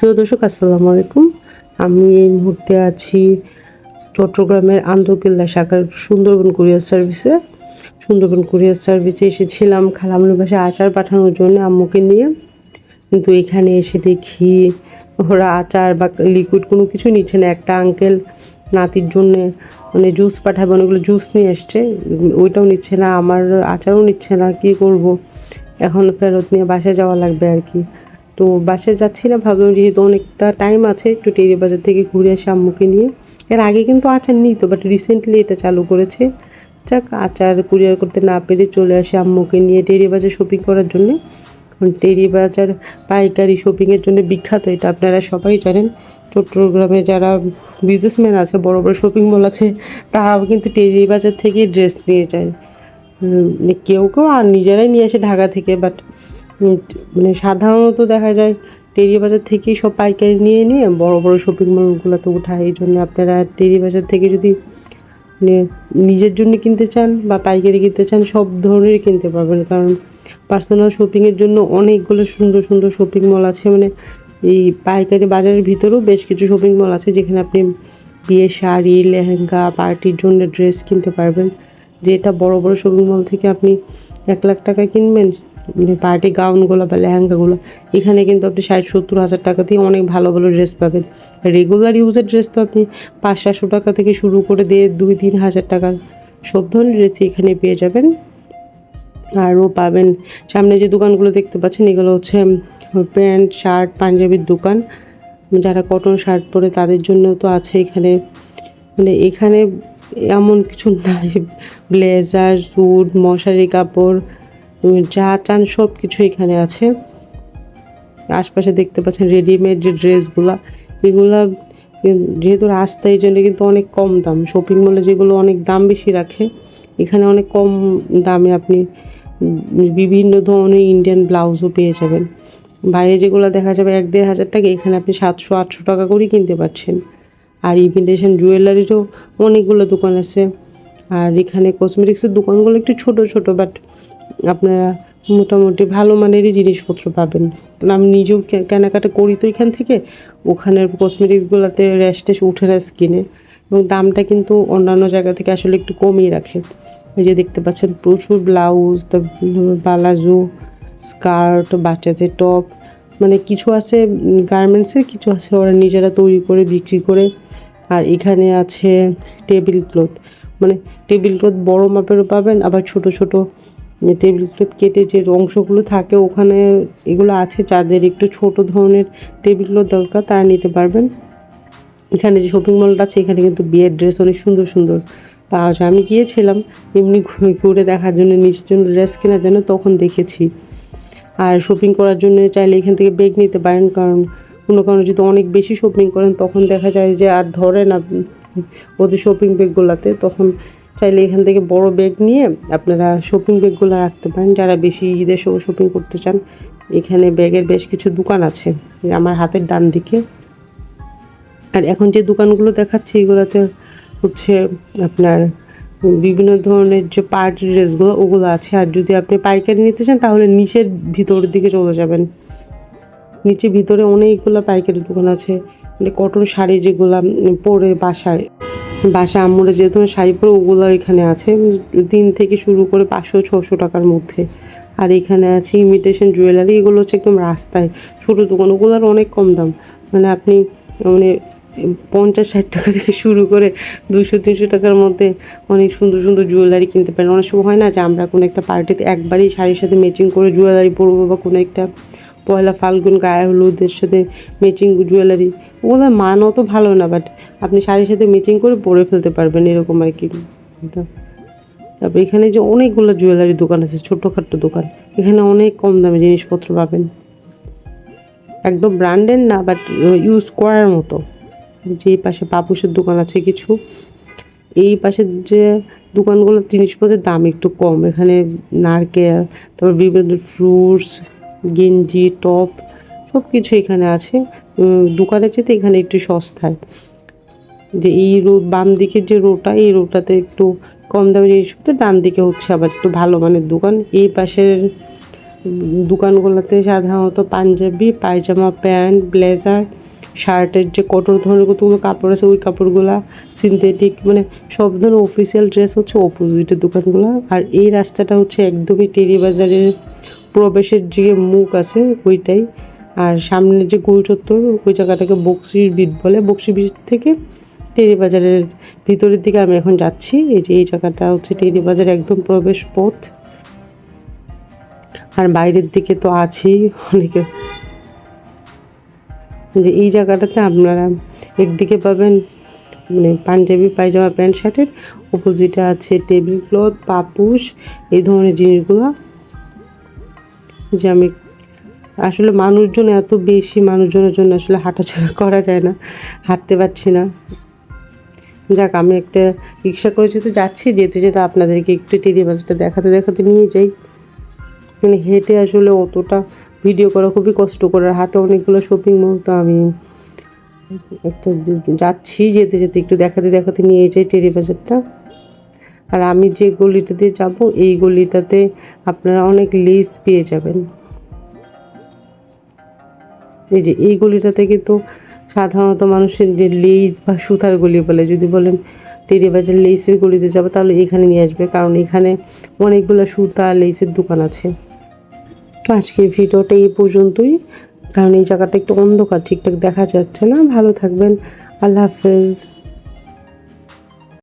প্রিয় দর্শক, আসসালামু আলাইকুম। আমি এই মুহূর্তে আছি চট্টগ্রামের আন্দরকিল্লা শাখার সুন্দরবন কুরিয়ার সার্ভিসে। সুন্দরবন কুরিয়ার সার্ভিসে এসেছিলাম খালামুর বাসায় আচার পাঠানোর জন্য আম্মুকে নিয়ে। কিন্তু এখানে এসে দেখি ওরা আচার বা লিকুইড কোনো কিছু নিচ্ছে না। একটা আঙ্কেল নাতির জন্য মানে জুস পাঠাবে, অনেকগুলো জুস নিয়ে এসছে। ওইটাও নিচ্ছে না, আমার আচারও নিচ্ছে না, কী করব? এখন ফেরত নিয়ে বাসায় যাওয়া লাগবে আর কি। তো বাসায় যাচ্ছি না, ভাবলাম যেহেতু অনেকটা টাইম আছে, একটু টেরি বাজার থেকে ঘুরে আসি আম্মুকে নিয়ে। এর আগে কিন্তু আচার নিত বাট রিসেন্টলি এটা চালু করেছে। যাক, আচার কুরিয়ার করতে না পেরে চলে আসি আম্মুকে নিয়ে টেরি বাজার শপিং করার জন্যে। টেরি বাজার পাইকারি শপিংয়ের জন্য বিখ্যাত, এটা আপনারা সবাই জানেন। চট্টগ্রামে যারা বিজনেসম্যান আছে, বড় বড় শপিং মল আছে, তারাও কিন্তু টেরি বাজার থেকেই ড্রেস নিয়ে যায়। কেউ কেউ আর নিজেরাই নিয়ে আসে ঢাকা থেকে বাট মানে সাধারণত দেখা যায় টেরি বাজার থেকেই সব পাইকারি নিয়ে নিয়ে বড় বড় শপিং মলগুলোতে উঠায়। এই জন্য আপনারা টেরি বাজার থেকে যদি মানে নিজের জন্য কিনতে চান বা পাইকারি কিনতে চান, সব ধরনেরই কিনতে পারবেন। কারণ পার্সোনাল শপিংয়ের জন্য অনেকগুলো সুন্দর সুন্দর শপিং মল আছে। মানে এই পাইকারি বাজারের ভিতরেও বেশ কিছু শপিং মল আছে যেখানে আপনি বিয়ে শাড়ি, লেহেঙ্গা, পার্টির জন্য ড্রেস কিনতে পারবেন। যেটা বড় বড় শপিং মল থেকে আপনি এক লাখ টাকা কিনবেন পার্টি গাউনগুলো বা লেহেঙ্গাগুলো, এখানে কিন্তু আপনি ষাট, সত্তর, হাজার টাকা দিয়ে অনেক ভালো ভালো ড্রেস পাবেন। রেগুলার ইউজের ড্রেস তো আপনি পাঁচ, সাতশো টাকা থেকে শুরু করে দিয়ে দুই, তিন হাজার টাকার সব ধরনের ড্রেসই এখানে পেয়ে যাবেন। আরও পাবেন, সামনে যে দোকানগুলো দেখতে পাচ্ছেন, এগুলো হচ্ছে প্যান্ট, শার্ট, পাঞ্জাবির দোকান। যারা কটন শার্ট পরে তাদের জন্য তো আছে এখানে। মানে এখানে এমন কিছু নাই, ব্লেজার, স্যুট, মশারি, কাপড় যা চান সব কিছু এখানে আছে। আশপাশে দেখতে পাচ্ছেন রেডিমেড যে ড্রেসগুলা এগুলো যেহেতু রাস্তা, এই জন্য কিন্তু অনেক কম দাম। শপিং মলে যেগুলো অনেক দাম বেশি রাখে, এখানে অনেক কম দামে আপনি বিভিন্ন ধরনের ইন্ডিয়ান ব্লাউজও পেয়ে যাবেন। বাইরে যেগুলো দেখা যাবে এক দেড় হাজার টাকা, এখানে আপনি সাতশো, আটশো টাকা করেই কিনতে পারছেন। আর ইমিটেশন জুয়েলারিরও অনেকগুলো দোকান আছে। আর এখানে কসমেটিক্সের দোকানগুলো একটু ছোট ছোট বাট আপনারা মোটামুটি ভালো মানেরই জিনিসপত্র পাবেন। আমি নিজেও কেনাকাটা করি তো এখান থেকে। ওখানের কসমেটিক্সগুলোতে র্যাশ ট্যাশ উঠে না স্কিনে এবং দামটা কিন্তু অন্যান্য জায়গা থেকে আসলে একটু কমই রাখে। এই যে দেখতে পাচ্ছেন প্রচুর ব্লাউজ বালাজো স্কার্ট বাচ্চাদের টপ মানে কিছু আছে গার্মেন্টসের কিছু আছে ওরা নিজেরা তৈরি করে, বিক্রি করে। আর এখানে আছে টেবিল ক্লথ মানে টেবিল ক্লথ বড় মাপেরও পাবেন, আবার ছোট ছোট টেবিল ক্লথ কেটে যে অংশগুলো থাকে ওখানে এগুলো আছে যাদের একটু ছোট ধরনের টেবিল ক্লথ দরকার তারা নিতে পারবেন। এখানে যে শপিং মলটা আছে, এখানে কিন্তু বিয়ের ড্রেস অনেক সুন্দর সুন্দর পাওয়া যায়। আমি গিয়েছিলাম, এমনি ঘুরে দেখার জন্য, নিজের জন্য ড্রেস কেনার জন্য তখন দেখেছি। আর শপিং করার জন্য চাইলে এখান থেকে ব্যাগ নিতে পারেন, কারণ কোনো কারণে যদি অনেক বেশি শপিং করেন, তখন দেখা যায় যে আর ধরে না ওদের শপিং ব্যাগগুলোতে তখন চাইলে এখান থেকে বড় ব্যাগ নিয়ে আপনারা শপিং ব্যাগগুলো রাখতে পারেন। যারা বেশি ঈদের সময় শপিং করতে চান, এখানে ব্যাগের বেশ কিছু দোকান আছে আমার হাতের ডান দিকে। আর এখন যে দোকানগুলো দেখাচ্ছে, এগুলোতে হচ্ছে আপনার বিভিন্ন ধরনের যে পার্টি ড্রেসগুলো ওগুলো আছে। আর যদি আপনি পাইকারি নিতে চান, তাহলে নিচের ভিতরের দিকে চলে যাবেন। নিচে ভিতরে অনেকগুলো পাইকারি দোকান আছে। মানে কটন শাড়ি যেগুলো পরে বাসায় বাসা আম্মুরা যে শাড়ি পরে, ওগুলো এখানে আছে। তিন থেকে শুরু করে পাঁচশো, ছশো টাকার মধ্যে। আর এখানে আছে ইমিটেশন জুয়েলারি এগুলো হচ্ছে একদম রাস্তায়। ছোটো দোকান ওগুলোর অনেক কম দাম। মানে আপনি মানে পঞ্চাশ, ষাট টাকা থেকে শুরু করে দুশো তিনশো টাকার মধ্যে অনেক সুন্দর সুন্দর জুয়েলারি কিনতে পারেন। অনেক সময় হয় না যে আমরা কোনো একটা পার্টিতে একবারই শাড়ির সাথে ম্যাচিং করে জুয়েলারি পরবো বা কোনো একটা পয়লা ফাল্গুন, গায়ে হলুদের সাথে ম্যাচিং জুয়েলারি ওগুলোর মান অত ভালো না বাট আপনি শাড়ির সাথে ম্যাচিং করে পরে ফেলতে পারবেন, এরকম আর কি। তারপর এখানে যে অনেকগুলো জুয়েলারি দোকান আছে, ছোটোখাটো দোকান, এখানে অনেক কম দামে জিনিসপত্র পাবেন। একদম ব্র্যান্ডের না বাট ইউজ করার মতো। যে পাশে পাপুসের দোকান আছে কিছু, এই পাশের যে দোকানগুলোর জিনিসপত্রের দাম একটু কম, এখানে নারকেল, তারপর বিভিন্ন ফ্রুটস গেঞ্জি, টপ সব কিছু এখানে আছে। দোকানের চেয়ে এখানে একটু সস্তায়। যে এই রো, বাম দিকের যে রোটা, এই রোটাতে একটু কম দামে জিনিসপত্র ডান দিকে হচ্ছে আবার একটু ভালো মানের দোকান। এই পাশের দোকানগুলোতে সাধারণত পাঞ্জাবি, পায়জামা, প্যান্ট, ব্লেজার, শার্টের যে কটন ধরনের কতগুলো কাপড় আছে, ওই কাপড়গুলা, সিনথেটিক মানে সব ধরনের অফিসিয়াল ড্রেস হচ্ছে অপোজিটের দোকানগুলো। আর এই রাস্তাটা হচ্ছে একদমই টেরি বাজারের প্রবেশের যে মুখ আছে ওইটাই। আর সামনের যে গোল চত্বর ওই জায়গাটাকে বক্সির বিট বলে। বক্সি বিট থেকে টেরি বাজারের ভিতরের দিকে আমি এখন যাচ্ছি। এই যে এই জায়গাটা হচ্ছে টেরি বাজার একদম প্রবেশ পথ। আর বাইরের দিকে তো আছেই অনেকে। যে এই জায়গাটাতে আপনারা একদিকে পাবেন মানে পাঞ্জাবি, পায়জামা, প্যান্ট, শার্টের। অপোজিটে আছে টেবিল ক্লথ, পাপুস, এই ধরনের জিনিসগুলো। যে আমি আসলে মানুষজন এত বেশি, মানুষজনের জন্য আসলে হাঁটাচলা করা যায় না, হাঁটতে পারছি না। যাক, আমি একটা রিক্সা করে যেহেতু যাচ্ছি, যেতে যেতে আপনাদেরকে একটু টেরি বাজারটা দেখাতে দেখাতে নিয়ে যাই। মানে হেঁটে আসলে অতটা ভিডিও করা খুবই কষ্টকর, আর হাতে অনেকগুলো শপিং মল তো আমি একটা যাচ্ছি, যেতে যেতে একটু দেখাতে দেখাতে নিয়ে যাই টেরি বাজারটা আর আমি যে গলিটা দিয়ে যাব, এই গলিটাতে আপনারা অনেক লেস পেয়ে যাবেন। এই যে, এই গলিটাতে কিন্তু সাধারণত মানুষের যে লেস বা সুতার গলি বলে, যদি বলেন টেরি বাজার লেসের গলিতে যাব, তাহলে এখানে নিয়ে আসবে, কারণ এখানে অনেকগুলো সুতা লেসের দোকান আছে। আজকের ভিডিওটা এই পর্যন্তই, কারণ এই জায়গাটা একটু অন্ধকার, ঠিকঠাক দেখা যাচ্ছে না। ভালো থাকবেন, আল্লাহ হাফেজ।